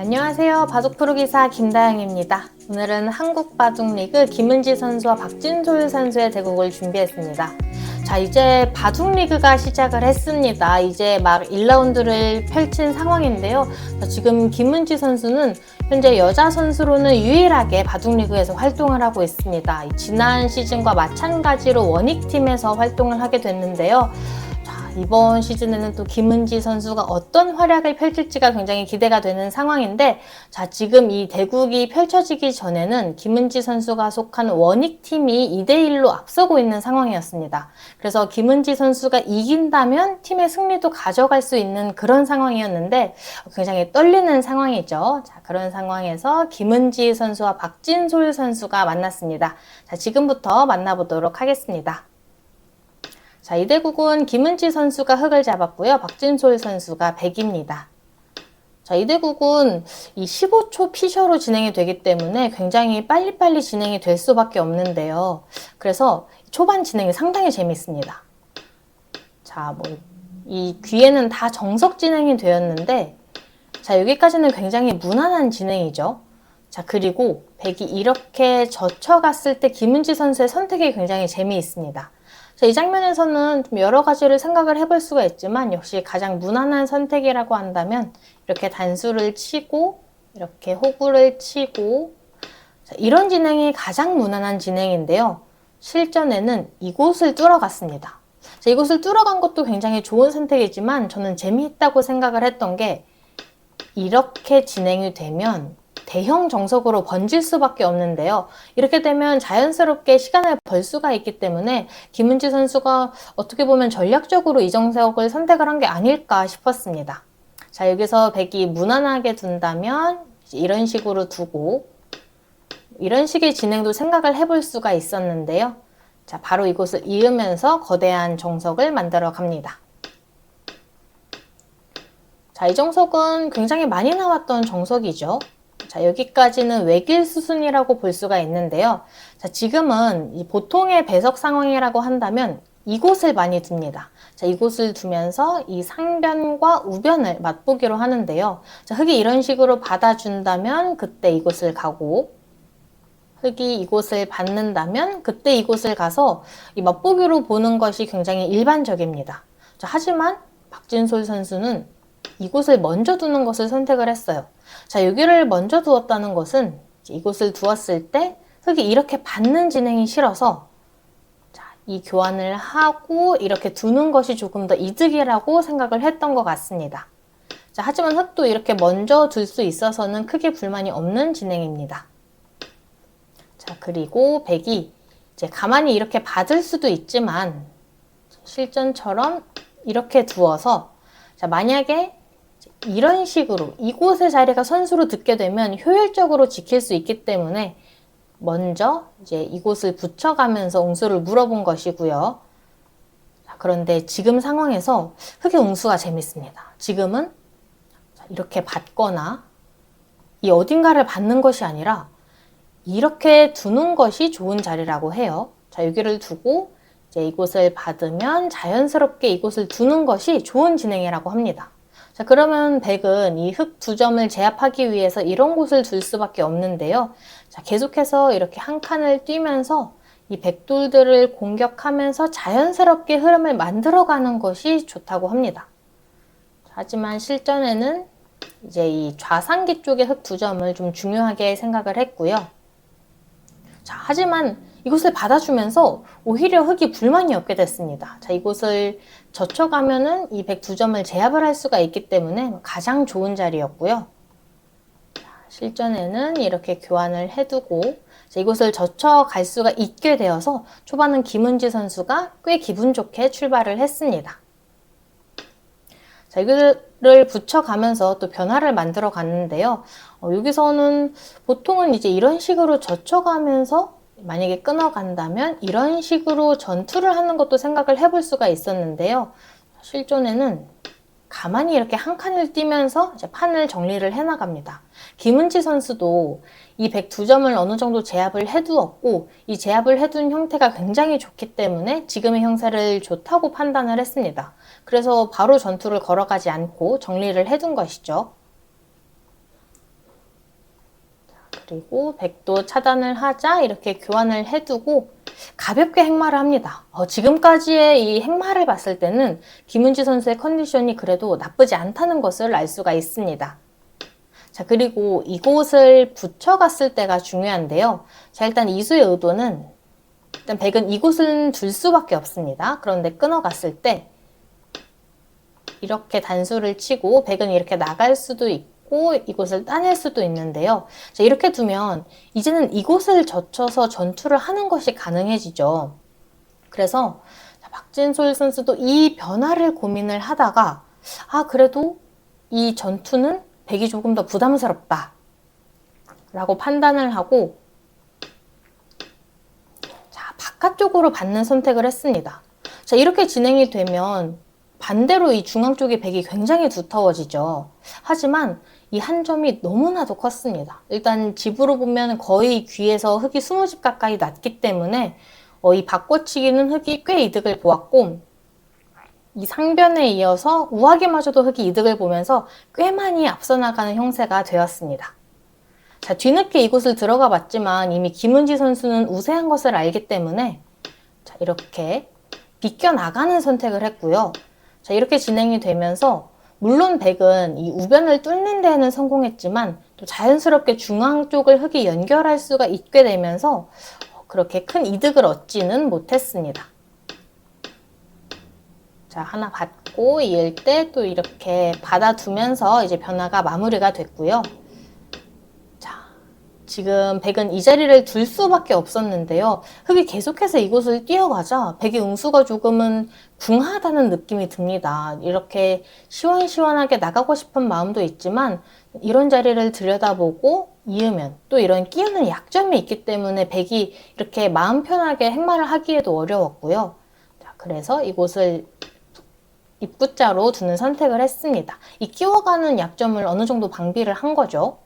안녕하세요. 바둑 프로 기사 김다영입니다. 오늘은 한국 바둑 리그 김은지 선수와 박진솔 선수의 대국을 준비했습니다. 자, 이제 바둑 리그가 시작을 했습니다. 이제 막 1라운드를 펼친 상황인데요. 자, 지금 김은지 선수는 현재 여자 선수로는 유일하게 바둑 리그에서 활동을 하고 있습니다. 이 지난 시즌과 마찬가지로 원익팀에서 활동을 하게 됐는데요. 자, 이번 시즌에는 또 김은지 선수가 어떤 활약을 펼칠지가 굉장히 기대가 되는 상황인데, 자, 지금 이 대국이 펼쳐지기 전에는 김은지 선수가 속한 원익 팀이 2대1로 앞서고 있는 상황이었습니다. 그래서 김은지 선수가 이긴다면 팀의 승리도 가져갈 수 있는 그런 상황이었는데, 굉장히 떨리는 상황이죠. 자, 그런 상황에서 김은지 선수와 박진솔 선수가 만났습니다. 자, 지금부터 만나보도록 하겠습니다. 자, 이대국은 김은지 선수가 흙을 잡았고요. 박진솔 선수가 백입니다. 자, 이대국은 이 15초 피셔로 진행이 되기 때문에 굉장히 빨리빨리 진행이 될 수밖에 없는데요. 그래서 초반 진행이 상당히 재밌습니다. 자, 뭐, 이 귀에는 다 정석 진행이 되었는데, 자, 여기까지는 굉장히 무난한 진행이죠. 자, 그리고 백이 이렇게 젖혀갔을 때 김은지 선수의 선택이 굉장히 재미있습니다. 자, 이 장면에서는 좀 여러 가지를 생각을 해볼 수가 있지만 역시 가장 무난한 선택이라고 한다면 이렇게 단수를 치고 이렇게 호구를 치고 자, 이런 진행이 가장 무난한 진행인데요. 실전에는 이곳을 뚫어갔습니다. 자, 이곳을 뚫어간 것도 굉장히 좋은 선택이지만 저는 재미있다고 생각을 했던 게 이렇게 진행이 되면 대형 정석으로 번질 수밖에 없는데요. 이렇게 되면 자연스럽게 시간을 벌 수가 있기 때문에 김은지 선수가 어떻게 보면 전략적으로 이 정석을 선택을 한 게 아닐까 싶었습니다. 자, 여기서 백이 무난하게 둔다면 이런 식으로 두고 이런 식의 진행도 생각을 해볼 수가 있었는데요. 자, 바로 이곳을 이으면서 거대한 정석을 만들어 갑니다. 자, 이 정석은 굉장히 많이 나왔던 정석이죠. 자, 여기까지는 외길 수순이라고 볼 수가 있는데요. 자, 지금은 이 보통의 배석 상황이라고 한다면 이곳을 많이 둡니다. 자, 이곳을 두면서 이 상변과 우변을 맛보기로 하는데요. 자, 흙이 이런 식으로 받아준다면 그때 이곳을 가고 흙이 이곳을 받는다면 그때 이곳을 가서 이 맛보기로 보는 것이 굉장히 일반적입니다. 자, 하지만 박진솔 선수는 이곳을 먼저 두는 것을 선택을 했어요. 자, 여기를 먼저 두었다는 것은 이곳을 두었을 때 흙이 이렇게 받는 진행이 싫어서 자, 이 교환을 하고 이렇게 두는 것이 조금 더 이득이라고 생각을 했던 것 같습니다. 자, 하지만 흙도 이렇게 먼저 둘 수 있어서는 크게 불만이 없는 진행입니다. 자, 그리고 백이 이제 가만히 이렇게 받을 수도 있지만 실전처럼 이렇게 두어서 자, 만약에 이런 식으로 이곳의 자리가 선수로 듣게 되면 효율적으로 지킬 수 있기 때문에 먼저 이제 이곳을 붙여가면서 옹수를 물어본 것이고요. 자, 그런데 지금 상황에서 흑의 옹수가 재밌습니다. 지금은 이렇게 받거나 이 어딘가를 받는 것이 아니라 이렇게 두는 것이 좋은 자리라고 해요. 자, 여기를 두고 이제 이곳을 받으면 자연스럽게 이곳을 두는 것이 좋은 진행이라고 합니다. 자, 그러면 백은 이 흙 두 점을 제압하기 위해서 이런 곳을 둘 수밖에 없는데요. 자, 계속해서 이렇게 한 칸을 뛰면서 이 백돌들을 공격하면서 자연스럽게 흐름을 만들어가는 것이 좋다고 합니다. 하지만 실전에는 이제 이 좌상기 쪽의 흙 두 점을 좀 중요하게 생각을 했고요. 자, 하지만 이곳을 받아주면서 오히려 흙이 불만이 없게 됐습니다. 자, 이곳을 젖혀가면은 이 102점을 제압을 할 수가 있기 때문에 가장 좋은 자리였고요. 자, 실전에는 이렇게 교환을 해두고 자, 이곳을 젖혀갈 수가 있게 되어서 초반은 김은지 선수가 꽤 기분 좋게 출발을 했습니다. 자, 이거를 붙여가면서 또 변화를 만들어 갔는데요. 어, 여기서는 보통은 이제 이런 식으로 젖혀가면서 만약에 끊어간다면 이런 식으로 전투를 하는 것도 생각을 해볼 수가 있었는데요. 실존에는 가만히 이렇게 한 칸을 뛰면서 판을 정리를 해나갑니다. 김은지 선수도 이 102점을 어느 정도 제압을 해두었고 이 제압을 해둔 형태가 굉장히 좋기 때문에 지금의 형태를 좋다고 판단을 했습니다. 그래서 바로 전투를 걸어가지 않고 정리를 해둔 것이죠. 그리고 백도 차단을 하자 이렇게 교환을 해두고 가볍게 행마를 합니다. 어, 지금까지의 이 행마를 봤을 때는 김은지 선수의 컨디션이 그래도 나쁘지 않다는 것을 알 수가 있습니다. 자, 그리고 이곳을 붙여갔을 때가 중요한데요. 자, 일단 이수의 의도는 일단 백은 이곳은 둘 수밖에 없습니다. 그런데 끊어갔을 때 이렇게 단수를 치고 백은 이렇게 나갈 수도 있고 이곳을 따낼 수도 있는데요. 자, 이렇게 두면 이제는 이곳을 젖혀서 전투를 하는 것이 가능해지죠. 그래서 자, 박진솔 선수도 이 변화를 고민을 하다가 아 그래도 이 전투는 백이 조금 더 부담스럽다 라고 판단을 하고 자 바깥쪽으로 받는 선택을 했습니다. 자 이렇게 진행이 되면 반대로 이 중앙 쪽의 백이 굉장히 두터워지죠. 하지만 이 한 점이 너무나도 컸습니다. 일단 집으로 보면 거의 귀에서 흙이 20집 가까이 났기 때문에 어, 이 바꿔치기는 흙이 꽤 이득을 보았고 이 상변에 이어서 우하기마저도 흙이 이득을 보면서 꽤 많이 앞서 나가는 형세가 되었습니다. 자, 뒤늦게 이곳을 들어가 봤지만 이미 김은지 선수는 우세한 것을 알기 때문에 자, 이렇게 비껴 나가는 선택을 했고요. 자, 이렇게 진행이 되면서 물론 백은 이 우변을 뚫는 데에는 성공했지만 또 자연스럽게 중앙 쪽을 흙이 연결할 수가 있게 되면서 그렇게 큰 이득을 얻지는 못했습니다. 자, 하나 받고 이을 때 또 이렇게 받아두면서 이제 변화가 마무리가 됐고요. 자, 지금 백은 이 자리를 둘 수밖에 없었는데요. 흙이 계속해서 이곳을 뛰어가자 백의 응수가 조금은 궁하다는 느낌이 듭니다. 이렇게 시원시원하게 나가고 싶은 마음도 있지만 이런 자리를 들여다보고 이으면 또 이런 끼우는 약점이 있기 때문에 백이 이렇게 마음 편하게 행마를 하기에도 어려웠고요. 자, 그래서 이곳을 입구자로 두는 선택을 했습니다. 이 끼워가는 약점을 어느 정도 방비를 한 거죠.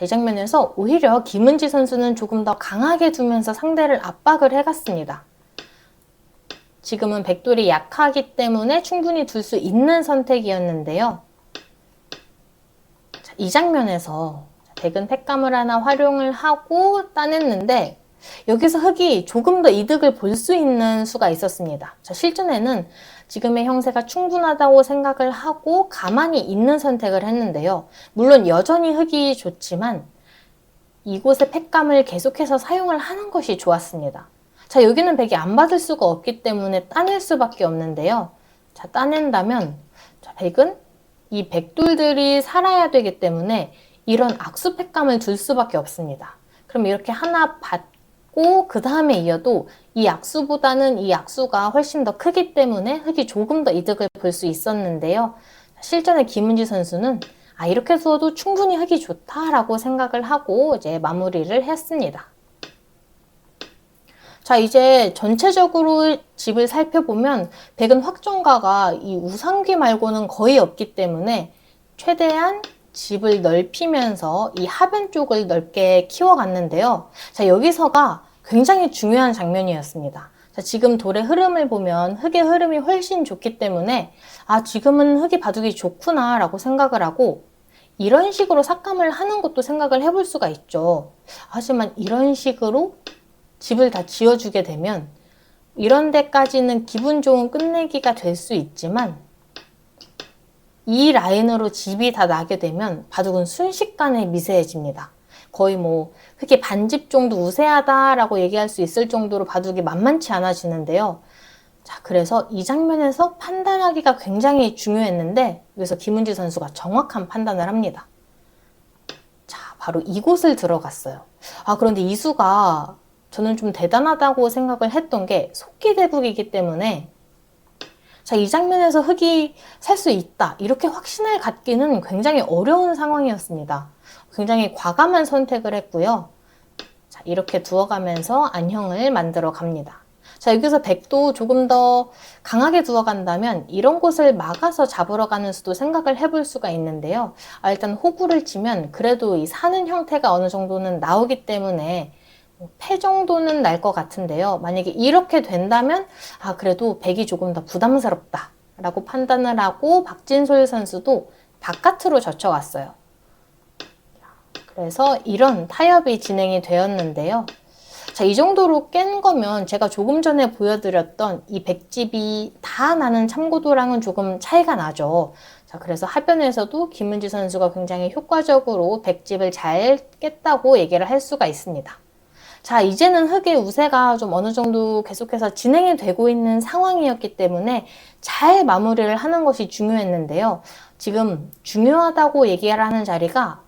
이 장면에서 오히려 김은지 선수는 조금 더 강하게 두면서 상대를 압박을 해갔습니다. 지금은 백돌이 약하기 때문에 충분히 둘 수 있는 선택이었는데요. 자, 이 장면에서 백은 팩감을 하나 활용을 하고 따냈는데 여기서 흙이 조금 더 이득을 볼 수 있는 수가 있었습니다. 자, 실전에는 지금의 형세가 충분하다고 생각을 하고 가만히 있는 선택을 했는데요. 물론 여전히 흙이 좋지만 이곳의 팩감을 계속해서 사용을 하는 것이 좋았습니다. 자, 여기는 백이 안 받을 수가 없기 때문에 따낼 수밖에 없는데요. 자, 따낸다면 자, 백은 이 백돌들이 살아야 되기 때문에 이런 악수 팩감을 둘 수밖에 없습니다. 그럼 이렇게 하나 받 고 그 다음에 이어도 이 약수보다는 이 약수가 훨씬 더 크기 때문에 흙이 조금 더 이득을 볼 수 있었는데요. 실전에 김은지 선수는 아 이렇게 두어도 충분히 흙이 좋다라고 생각을 하고 이제 마무리를 했습니다. 자, 이제 전체적으로 집을 살펴보면 백은 확정가가 이 우상귀 말고는 거의 없기 때문에 최대한 집을 넓히면서 이 하변 쪽을 넓게 키워갔는데요. 자, 여기서가 굉장히 중요한 장면이었습니다. 자, 지금 돌의 흐름을 보면 흙의 흐름이 훨씬 좋기 때문에 아, 지금은 흙이 바둑이 좋구나 라고 생각을 하고 이런 식으로 삭감을 하는 것도 생각을 해볼 수가 있죠. 하지만 이런 식으로 집을 다 지어주게 되면 이런 데까지는 기분 좋은 끝내기가 될 수 있지만 이 라인으로 집이 다 나게 되면 바둑은 순식간에 미세해집니다. 거의 뭐 흙이 반집 정도 우세하다라고 얘기할 수 있을 정도로 바둑이 만만치 않아지는데요. 자, 그래서 이 장면에서 판단하기가 굉장히 중요했는데 여기서 김은지 선수가 정확한 판단을 합니다. 자, 바로 이곳을 들어갔어요. 아, 그런데 이수가 저는 좀 대단하다고 생각을 했던 게 속기대북이기 때문에 자, 이 장면에서 흙이 살 수 있다. 이렇게 확신을 갖기는 굉장히 어려운 상황이었습니다. 굉장히 과감한 선택을 했고요. 자, 이렇게 두어가면서 안형을 만들어 갑니다. 자, 여기서 백도 조금 더 강하게 두어간다면 이런 곳을 막아서 잡으러 가는 수도 생각을 해볼 수가 있는데요. 아, 일단 호구를 치면 그래도 이 사는 형태가 어느 정도는 나오기 때문에 패 정도는 날 것 같은데요. 만약에 이렇게 된다면 아 그래도 백이 조금 더 부담스럽다 라고 판단을 하고 박진솔 선수도 바깥으로 젖혀갔어요. 그래서 이런 타협이 진행이 되었는데요. 자, 이 정도로 깬 거면 제가 조금 전에 보여드렸던 이 백집이 다 나는 참고도랑은 조금 차이가 나죠. 자, 그래서 하변에서도 김은지 선수가 굉장히 효과적으로 백집을 잘 깼다고 얘기를 할 수가 있습니다. 자, 이제는 흑의 우세가 좀 어느 정도 계속해서 진행이 되고 있는 상황이었기 때문에 잘 마무리를 하는 것이 중요했는데요. 지금 중요하다고 얘기를 하는 자리가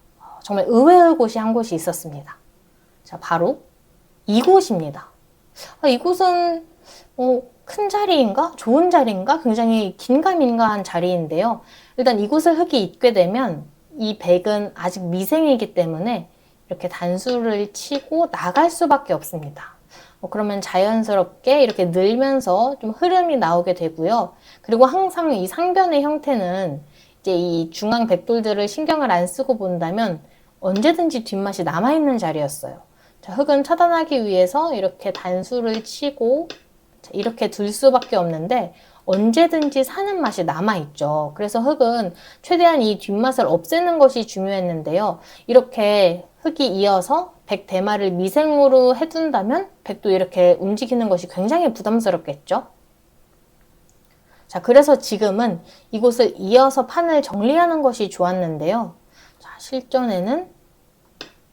정말 의외의 곳이 한 곳이 있었습니다. 자, 바로 이곳입니다. 아, 이곳은 어, 큰 자리인가? 좋은 자리인가? 굉장히 긴가민가한 자리인데요. 일단 이곳을 흙이 잇게 되면 이 백은 아직 미생이기 때문에 이렇게 단수를 치고 나갈 수밖에 없습니다. 어, 그러면 자연스럽게 이렇게 늘면서 좀 흐름이 나오게 되고요. 그리고 항상 이 상변의 형태는 이제 이 중앙 백돌들을 신경을 안 쓰고 본다면 언제든지 뒷맛이 남아있는 자리였어요. 자, 흙은 차단하기 위해서 이렇게 단수를 치고 자, 이렇게 둘 수밖에 없는데 언제든지 사는 맛이 남아있죠. 그래서 흙은 최대한 이 뒷맛을 없애는 것이 중요했는데요. 이렇게 흙이 이어서 백 대마를 미생으로 해둔다면 백도 이렇게 움직이는 것이 굉장히 부담스럽겠죠. 자, 그래서 지금은 이곳을 이어서 판을 정리하는 것이 좋았는데요. 자, 실전에는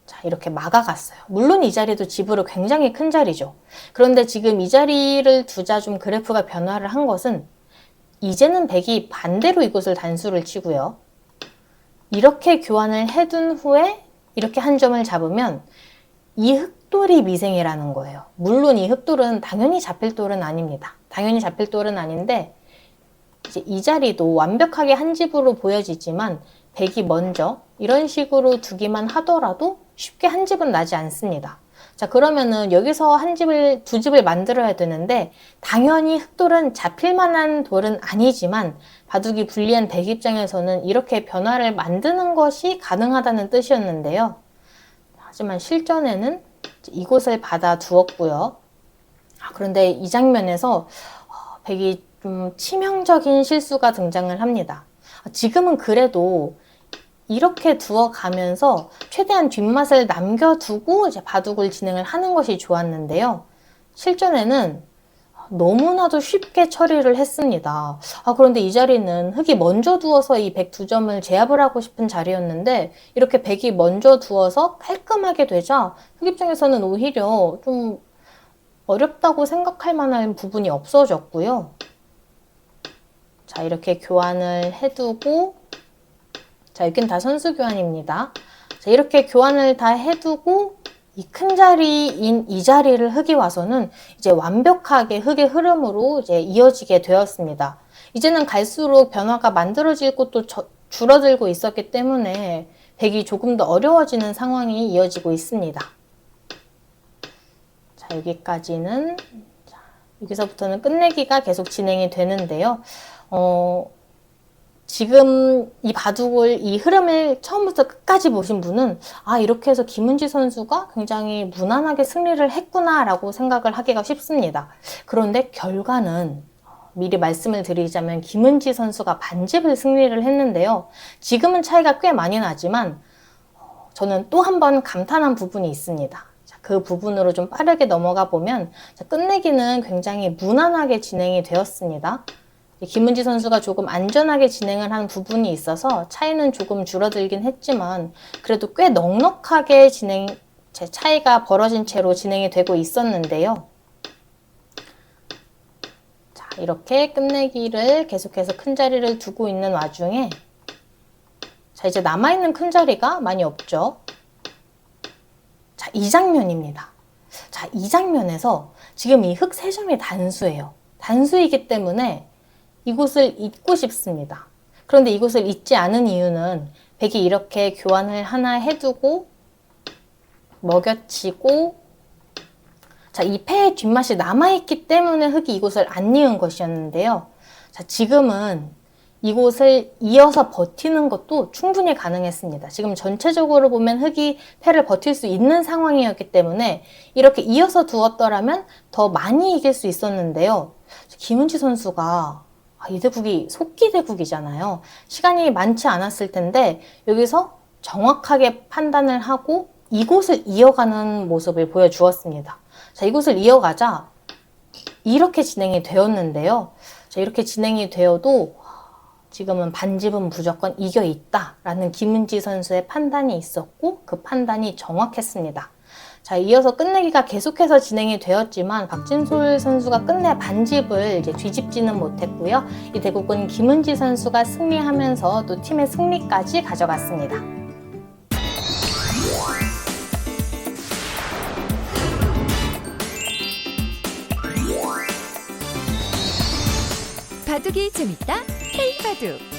자, 이렇게 막아갔어요. 물론 이 자리도 집으로 굉장히 큰 자리죠. 그런데 지금 이 자리를 두자 좀 그래프가 변화를 한 것은 이제는 백이 반대로 이곳을 단수를 치고요. 이렇게 교환을 해둔 후에 이렇게 한 점을 잡으면 이 흑돌이 미생이라는 거예요. 물론 이 흑돌은 당연히 잡힐 돌은 아닙니다. 당연히 잡힐 돌은 아닌데 이제 이 자리도 완벽하게 한 집으로 보여지지만 백이 먼저 이런 식으로 두기만 하더라도 쉽게 한 집은 나지 않습니다. 자, 그러면은 여기서 한 집을, 두 집을 만들어야 되는데, 당연히 흑돌은 잡힐 만한 돌은 아니지만, 바둑이 불리한 백 입장에서는 이렇게 변화를 만드는 것이 가능하다는 뜻이었는데요. 하지만 실전에는 이곳을 받아 두었고요. 아, 그런데 이 장면에서 어, 백이 좀 치명적인 실수가 등장을 합니다. 지금은 그래도 이렇게 두어 가면서 최대한 뒷맛을 남겨두고 이제 바둑을 진행을 하는 것이 좋았는데요. 실전에는 너무나도 쉽게 처리를 했습니다. 아, 그런데 이 자리는 흙이 먼저 두어서 이백두 점을 제압을 하고 싶은 자리였는데, 이렇게 백이 먼저 두어서 깔끔하게 되자, 흙 입장에서는 오히려 좀 어렵다고 생각할 만한 부분이 없어졌고요. 자, 이렇게 교환을 해두고, 자, 여긴 다 선수 교환입니다. 자, 이렇게 교환을 다 해두고 이 큰 자리인 이 자리를 흙이 와서는 이제 완벽하게 흙의 흐름으로 이제 이어지게 되었습니다. 이제는 갈수록 변화가 만들어질 곳도 저, 줄어들고 있었기 때문에 백이 조금 더 어려워지는 상황이 이어지고 있습니다. 자, 여기까지는 자, 여기서부터는 끝내기가 계속 진행이 되는데요. 어, 지금 이 바둑을 이 흐름을 처음부터 끝까지 보신 분은 아 이렇게 해서 김은지 선수가 굉장히 무난하게 승리를 했구나라고 생각을 하기가 쉽습니다. 그런데 결과는 미리 말씀을 드리자면 김은지 선수가 반집을 승리를 했는데요. 지금은 차이가 꽤 많이 나지만 저는 또 한 번 감탄한 부분이 있습니다. 그 부분으로 좀 빠르게 넘어가 보면 끝내기는 굉장히 무난하게 진행이 되었습니다. 김은지 선수가 조금 안전하게 진행을 한 부분이 있어서 차이는 조금 줄어들긴 했지만 그래도 꽤 넉넉하게 진행, 제 차이가 벌어진 채로 진행이 되고 있었는데요. 자, 이렇게 끝내기를 계속해서 큰 자리를 두고 있는 와중에 자, 이제 남아있는 큰 자리가 많이 없죠. 자, 이 장면입니다. 자, 이 장면에서 지금 이흑세 점이 단수예요. 단수이기 때문에 이곳을 잊고 싶습니다. 그런데 이곳을 잊지 않은 이유는 백이 이렇게 교환을 하나 해두고 먹여치고 자, 이 패의 뒷맛이 남아있기 때문에 흙이 이곳을 안 이은 것이었는데요. 자, 지금은 이곳을 이어서 버티는 것도 충분히 가능했습니다. 지금 전체적으로 보면 흙이 패를 버틸 수 있는 상황이었기 때문에 이렇게 이어서 두었더라면 더 많이 이길 수 있었는데요. 김은지 선수가 아, 이 대국이 속기 대국이잖아요. 시간이 많지 않았을 텐데 여기서 정확하게 판단을 하고 이곳을 이어가는 모습을 보여주었습니다. 자, 이곳을 이어가자 이렇게 진행이 되었는데요. 자, 이렇게 진행이 되어도 지금은 반집은 무조건 이겨 있다라는 김은지 선수의 판단이 있었고 그 판단이 정확했습니다. 자, 이어서 끝내기가 계속해서 진행이 되었지만 박진솔 선수가 끝내 반집을 이제 뒤집지는 못했고요. 이 대국은 김은지 선수가 승리하면서 또 팀의 승리까지 가져갔습니다. 바둑이 재밌다 K바둑